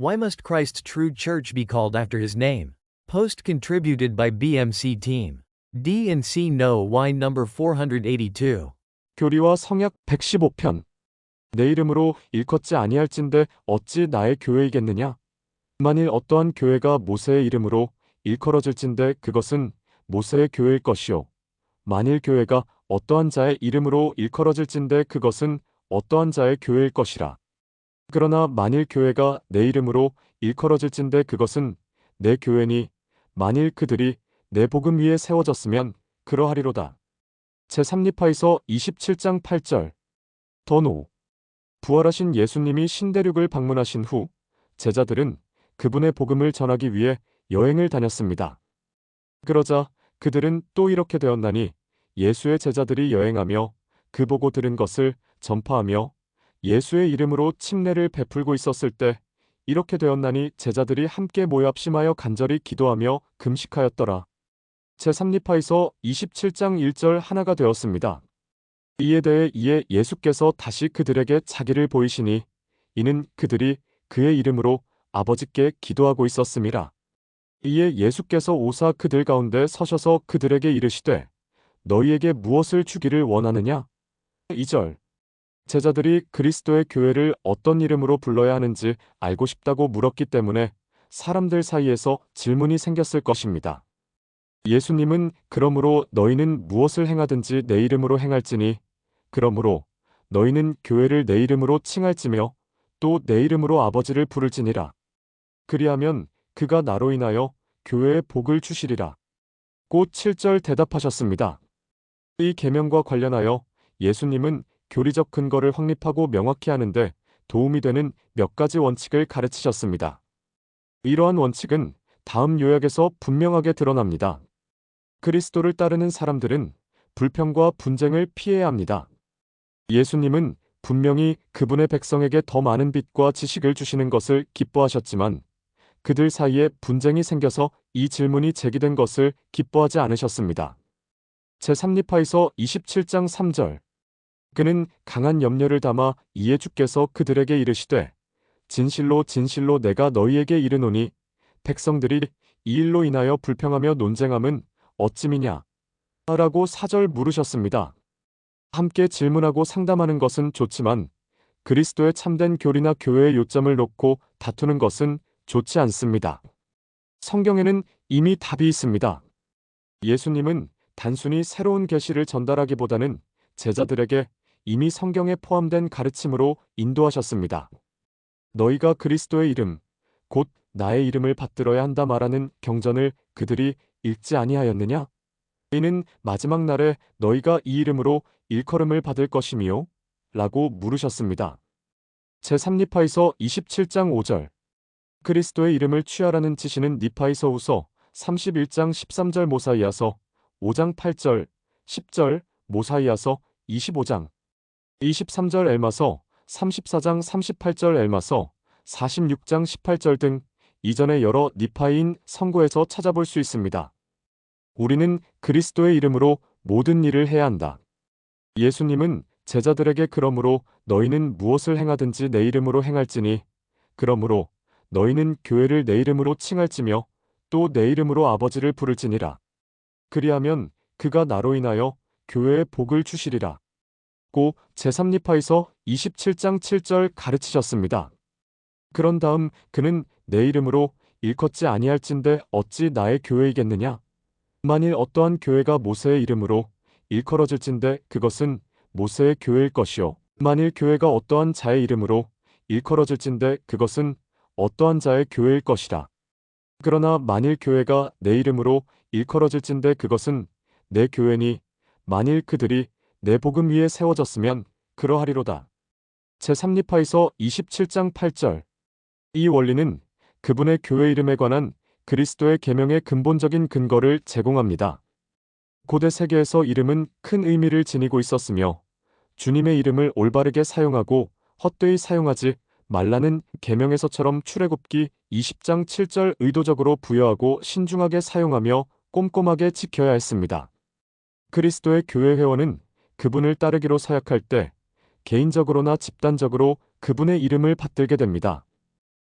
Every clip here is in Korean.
Why must Christ's true church be called after his name? Post contributed by BMC Team. D and C know why number 482. 교리와 성약 115편. 내 이름으로 일컫지 아니할진대 어찌 나의 교회이겠느냐? 만일 어떠한 교회가 모세의 이름으로 일컬어질진대 그것은 모세의 교회일 것이요. 만일 교회가 어떠한 자의 이름으로 일컬어질진대 그것은 어떠한 자의 교회일 것이라. 그러나 만일 교회가 내 이름으로 일컬어질진대 그것은 내 교회니 만일 그들이 내 복음 위에 세워졌으면 그러하리로다. 제3리파에서 27장 8절 더노 부활하신 예수님이 신대륙을 방문하신 후 제자들은 그분의 복음을 전하기 위해 여행을 다녔습니다. 그러자 그들은 또 이렇게 되었나니 예수의 제자들이 여행하며 그 보고 들은 것을 전파하며 예수의 이름으로 침례를 베풀고 있었을 때 이렇게 되었나니 제자들이 함께 모여 합심하여 간절히 기도하며 금식하였더라. 제3리파에서 27장 1절 하나가 되었습니다. 이에 대해 이에 예수께서 다시 그들에게 자기를 보이시니 이는 그들이 그의 이름으로 아버지께 기도하고 있었음이라. 이에 예수께서 오사 그들 가운데 서셔서 그들에게 이르시되 너희에게 무엇을 주기를 원하느냐? 2절 제자들이 그리스도의 교회를 어떤 이름으로 불러야 하는지 알고 싶다고 물었기 때문에 사람들 사이에서 질문이 생겼을 것입니다. 예수님은 그러므로 너희는 무엇을 행하든지 내 이름으로 행할지니 그러므로 너희는 교회를 내 이름으로 칭할지며 또 내 이름으로 아버지를 부를지니라. 그리하면 그가 나로 인하여 교회에 복을 주시리라. 곧 7절 대답하셨습니다. 이 계명과 관련하여 예수님은 교리적 근거를 확립하고 명확히 하는데 도움이 되는 몇 가지 원칙을 가르치셨습니다. 이러한 원칙은 다음 요약에서 분명하게 드러납니다. 그리스도를 따르는 사람들은 불평과 분쟁을 피해야 합니다. 예수님은 분명히 그분의 백성에게 더 많은 빛과 지식을 주시는 것을 기뻐하셨지만 그들 사이에 분쟁이 생겨서 이 질문이 제기된 것을 기뻐하지 않으셨습니다. 제3리파에서 27장 3절 그는 강한 염려를 담아 이에 주께서 그들에게 이르시되 진실로 진실로 내가 너희에게 이르노니 백성들이 이 일로 인하여 불평하며 논쟁함은 어찌미냐? 라고 사절 물으셨습니다. 함께 질문하고 상담하는 것은 좋지만 그리스도의 참된 교리나 교회의 요점을 놓고 다투는 것은 좋지 않습니다. 성경에는 이미 답이 있습니다. 예수님은 단순히 새로운 계시를 전달하기보다는 제자들에게 이미 성경에 포함된 가르침으로 인도하셨습니다. 너희가 그리스도의 이름, 곧 나의 이름을 받들어야 한다 말하는 경전을 그들이 읽지 아니하였느냐? 이는 마지막 날에 너희가 이 이름으로 일컬음을 받을 것이미요? 라고 물으셨습니다. 제3리파에서 27장 5절 그리스도의 이름을 취하라는 지시는 니파이서 우서 31장 13절 모사이아서 5장 8절 10절 모사이아서 25장 23절 엘마서 34장 38절 엘마서 46장 18절 등 이전의 여러 니파인 선고에서 찾아볼 수 있습니다. 우리는 그리스도의 이름으로 모든 일을 해야 한다. 예수님은 제자들에게 그러므로 너희는 무엇을 행하든지 내 이름으로 행할지니 그러므로 너희는 교회를 내 이름으로 칭할지며 또 내 이름으로 아버지를 부를지니라. 그리하면 그가 나로 인하여 교회에 복을 주시리라. 고 제3리파에서 27장 7절 가르치셨습니다. 그런 다음 그는 내 이름으로 일컫지 아니할진대 어찌 나의 교회이겠느냐? 만일 어떠한 교회가 모세의 이름으로 일컬어질진대 그것은 모세의 교회일 것이요. 만일 교회가 어떠한 자의 이름으로 일컬어질진대 그것은 어떠한 자의 교회일 것이라. 그러나 만일 교회가 내 이름으로 일컬어질진대 그것은 내 교회니 만일 그들이 내 복음 위에 세워졌으면 그러하리로다. 제3리파에서 27장 8절 이 원리는 그분의 교회 이름에 관한 그리스도의 계명의 근본적인 근거를 제공합니다. 고대 세계에서 이름은 큰 의미를 지니고 있었으며 주님의 이름을 올바르게 사용하고 헛되이 사용하지 말라는 계명에서처럼 출애굽기 20장 7절 의도적으로 부여하고 신중하게 사용하며 꼼꼼하게 지켜야 했습니다. 그리스도의 교회 회원은 그분을 따르기로 서약할 때 개인적으로나 집단적으로 그분의 이름을 받들게 됩니다.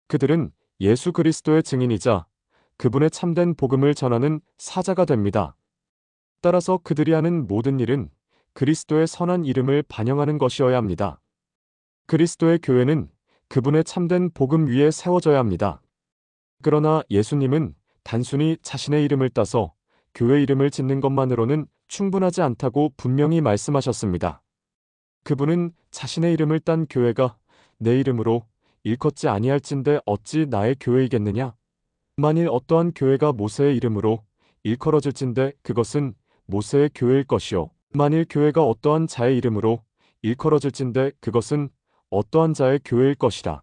그들은 예수 그리스도의 증인이자 그분의 참된 복음을 전하는 사자가 됩니다. 따라서 그들이 하는 모든 일은 그리스도의 선한 이름을 반영하는 것이어야 합니다. 그리스도의 교회는 그분의 참된 복음 위에 세워져야 합니다. 그러나 예수님은 단순히 자신의 이름을 따서 교회 이름을 짓는 것만으로는 충분하지 않다고 분명히 말씀하셨습니다. 그분은 자신의 이름을 딴 교회가 내 이름으로 일컫지 아니할진대 어찌 나의 교회이겠느냐? 만일 어떠한 교회가 모세의 이름으로 일컬어질진대 그것은 모세의 교회일 것이요. 만일 교회가 어떠한 자의 이름으로 일컬어질진대 그것은 어떠한 자의 교회일 것이라.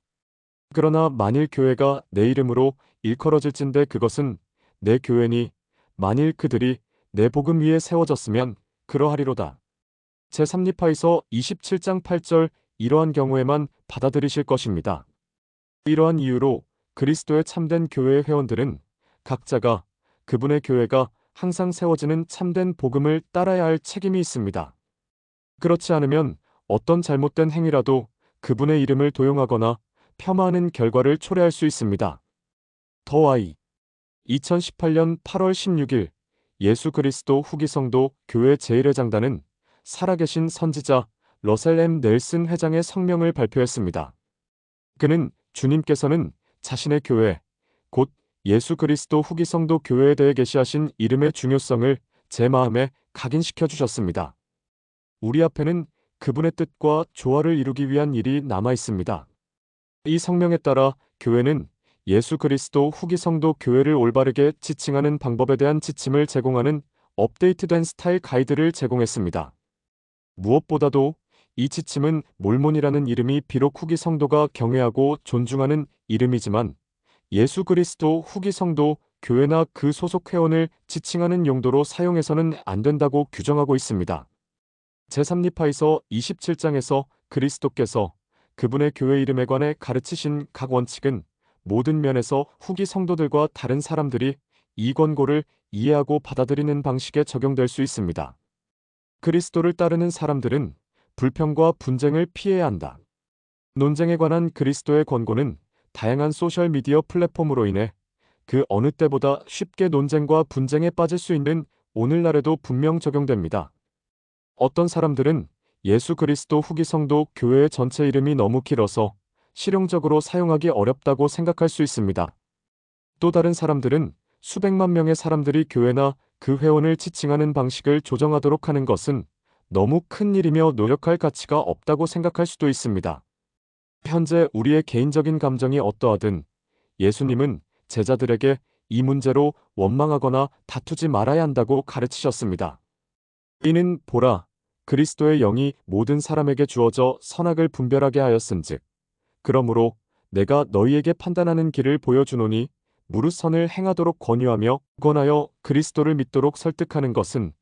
그러나 만일 교회가 내 이름으로 일컬어질진대 그것은 내 교회니 만일 그들이 내 복음 위에 세워졌으면 그러하리로다. 제3리파에서 27장 8절 이러한 경우에만 받아들이실 것입니다. 이러한 이유로 그리스도의 참된 교회의 회원들은 각자가 그분의 교회가 항상 세워지는 참된 복음을 따라야 할 책임이 있습니다. 그렇지 않으면 어떤 잘못된 행위라도 그분의 이름을 도용하거나 폄하하는 결과를 초래할 수 있습니다. 더와이 2018년 8월 16일 예수 그리스도 후기 성도 교회 제1회장단은 살아계신 선지자 러셀 M. 넬슨 회장의 성명을 발표했습니다. 그는 주님께서는 자신의 교회, 곧 예수 그리스도 후기 성도 교회에 대해 계시하신 이름의 중요성을 제 마음에 각인시켜 주셨습니다. 우리 앞에는 그분의 뜻과 조화를 이루기 위한 일이 남아 있습니다. 이 성명에 따라 교회는 예수 그리스도 후기 성도 교회를 올바르게 지칭하는 방법에 대한 지침을 제공하는 업데이트된 스타일 가이드를 제공했습니다. 무엇보다도 이 지침은 몰몬이라는 이름이 비록 후기 성도가 경외하고 존중하는 이름이지만 예수 그리스도 후기 성도 교회나 그 소속 회원을 지칭하는 용도로 사용해서는 안 된다고 규정하고 있습니다. 제3리파에서 27장에서 그리스도께서 그분의 교회 이름에 관해 가르치신 각 원칙은 모든 면에서 후기 성도들과 다른 사람들이 이 권고를 이해하고 받아들이는 방식에 적용될 수 있습니다. 그리스도를 따르는 사람들은 불평과 분쟁을 피해야 한다. 논쟁에 관한 그리스도의 권고는 다양한 소셜미디어 플랫폼으로 인해 그 어느 때보다 쉽게 논쟁과 분쟁에 빠질 수 있는 오늘날에도 분명 적용됩니다. 어떤 사람들은 예수 그리스도 후기 성도 교회의 전체 이름이 너무 길어서 실용적으로 사용하기 어렵다고 생각할 수 있습니다. 또 다른 사람들은 수백만 명의 사람들이 교회나 그 회원을 지칭하는 방식을 조정하도록 하는 것은 너무 큰 일이며 노력할 가치가 없다고 생각할 수도 있습니다. 현재 우리의 개인적인 감정이 어떠하든 예수님은 제자들에게 이 문제로 원망하거나 다투지 말아야 한다고 가르치셨습니다. 이는 보라, 그리스도의 영이 모든 사람에게 주어져 선악을 분별하게 하였은즉 그러므로 내가 너희에게 판단하는 길을 보여주노니 무릇 선을 행하도록 권유하며 권하여 그리스도를 믿도록 설득하는 것은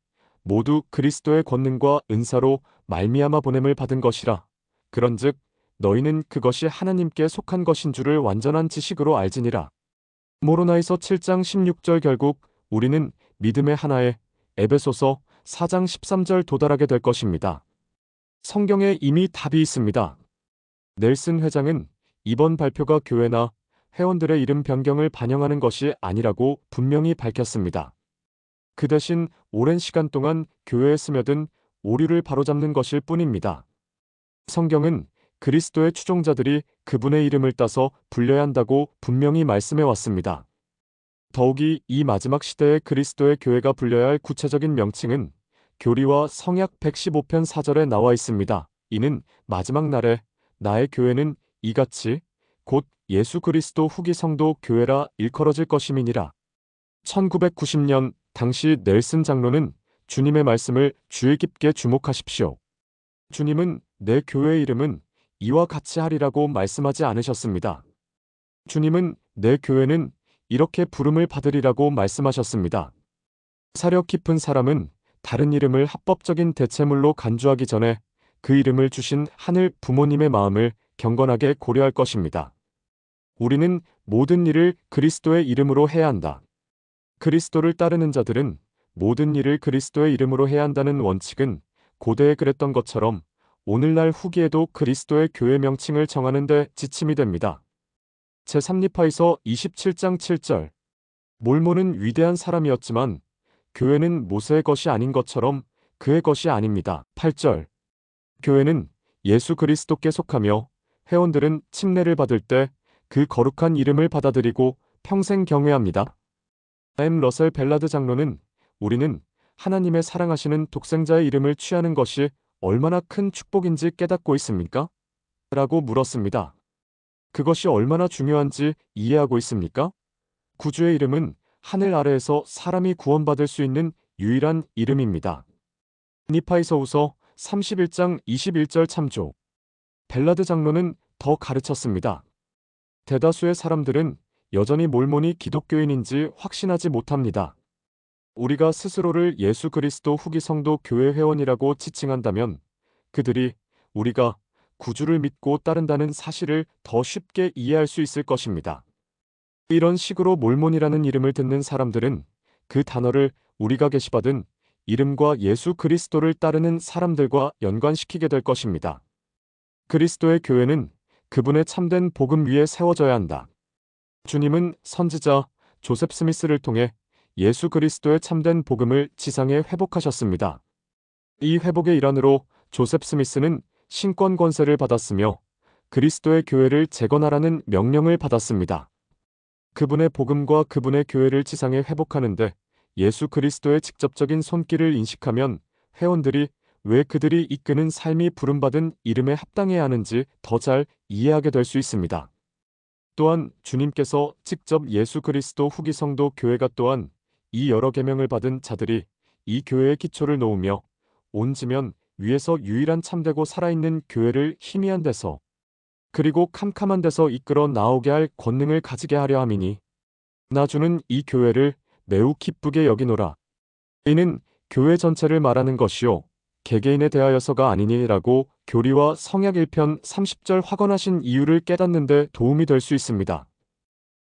모두 그리스도의 권능과 은사로 말미암아 보냄을 받은 것이라. 그런즉 너희는 그것이 하나님께 속한 것인 줄을 완전한 지식으로 알지니라. 모로나에서 7장 16절 결국 우리는 믿음의 하나에 에베소서 4장 13절 도달하게 될 것입니다. 성경에 이미 답이 있습니다. 넬슨 회장은 이번 발표가 교회나 회원들의 이름 변경을 반영하는 것이 아니라고 분명히 밝혔습니다. 그 대신 오랜 시간 동안 교회에 스며든 오류를 바로잡는 것일 뿐입니다. 성경은 그리스도의 추종자들이 그분의 이름을 따서 불려야 한다고 분명히 말씀해 왔습니다. 더욱이 이 마지막 시대의 그리스도의 교회가 불려야 할 구체적인 명칭은 교리와 성약 115편 4절에 나와 있습니다. 이는 마지막 날에 나의 교회는 이같이 곧 예수 그리스도 후기 성도 교회라 일컬어질 것임이니라. 1990년 당시 넬슨 장로는 주님의 말씀을 주의 깊게 주목하십시오. 주님은 내 교회의 이름은 이와 같이 하리라고 말씀하지 않으셨습니다. 주님은 내 교회는 이렇게 부름을 받으리라고 말씀하셨습니다. 사력 깊은 사람은 다른 이름을 합법적인 대체물로 간주하기 전에 그 이름을 주신 하늘 부모님의 마음을 경건하게 고려할 것입니다. 우리는 모든 일을 그리스도의 이름으로 해야 한다. 그리스도를 따르는 자들은 모든 일을 그리스도의 이름으로 해야 한다는 원칙은 고대에 그랬던 것처럼 오늘날 후기에도 그리스도의 교회 명칭을 정하는 데 지침이 됩니다. 제3리파이서 27장 7절 몰몬은 위대한 사람이었지만 교회는 모세의 것이 아닌 것처럼 그의 것이 아닙니다. 8절 교회는 예수 그리스도께 속하며 회원들은 침례를 받을 때 그 거룩한 이름을 받아들이고 평생 경외합니다. M. 러셀 벨라드 장로는 우리는 하나님의 사랑하시는 독생자의 이름을 취하는 것이 얼마나 큰 축복인지 깨닫고 있습니까? 라고 물었습니다. 그것이 얼마나 중요한지 이해하고 있습니까? 구주의 이름은 하늘 아래에서 사람이 구원받을 수 있는 유일한 이름입니다. 니파이서우서 31장 21절 참조. 벨라드 장로는 더 가르쳤습니다. 대다수의 사람들은 여전히 몰몬이 기독교인인지 확신하지 못합니다. 우리가 스스로를 예수 그리스도 후기 성도 교회 회원이라고 지칭한다면 그들이 우리가 구주를 믿고 따른다는 사실을 더 쉽게 이해할 수 있을 것입니다. 이런 식으로 몰몬이라는 이름을 듣는 사람들은 그 단어를 우리가 게시받은 이름과 예수 그리스도를 따르는 사람들과 연관시키게 될 것입니다. 그리스도의 교회는 그분의 참된 복음 위에 세워져야 한다. 주님은 선지자 조셉 스미스를 통해 예수 그리스도의 참된 복음을 지상에 회복하셨습니다. 이 회복의 일환으로 조셉 스미스는 신권 권세를 받았으며 그리스도의 교회를 재건하라는 명령을 받았습니다. 그분의 복음과 그분의 교회를 지상에 회복하는데 예수 그리스도의 직접적인 손길을 인식하면 회원들이 왜 그들이 이끄는 삶이 부름받은 이름에 합당해야 하는지 더 잘 이해하게 될 수 있습니다. 또한 주님께서 직접 예수 그리스도 후기 성도 교회가 또한 이 여러 계명을 받은 자들이 이 교회의 기초를 놓으며 온 지면 위에서 유일한 참되고 살아있는 교회를 희미한 데서 그리고 캄캄한 데서 이끌어 나오게 할 권능을 가지게 하려 함이니 나주는 이 교회를 매우 기쁘게 여기노라. 이는 교회 전체를 말하는 것이요 개개인에 대하여서가 아니니라고 교리와 성약 1편 30절 확언하신 이유를 깨닫는 데 도움이 될 수 있습니다.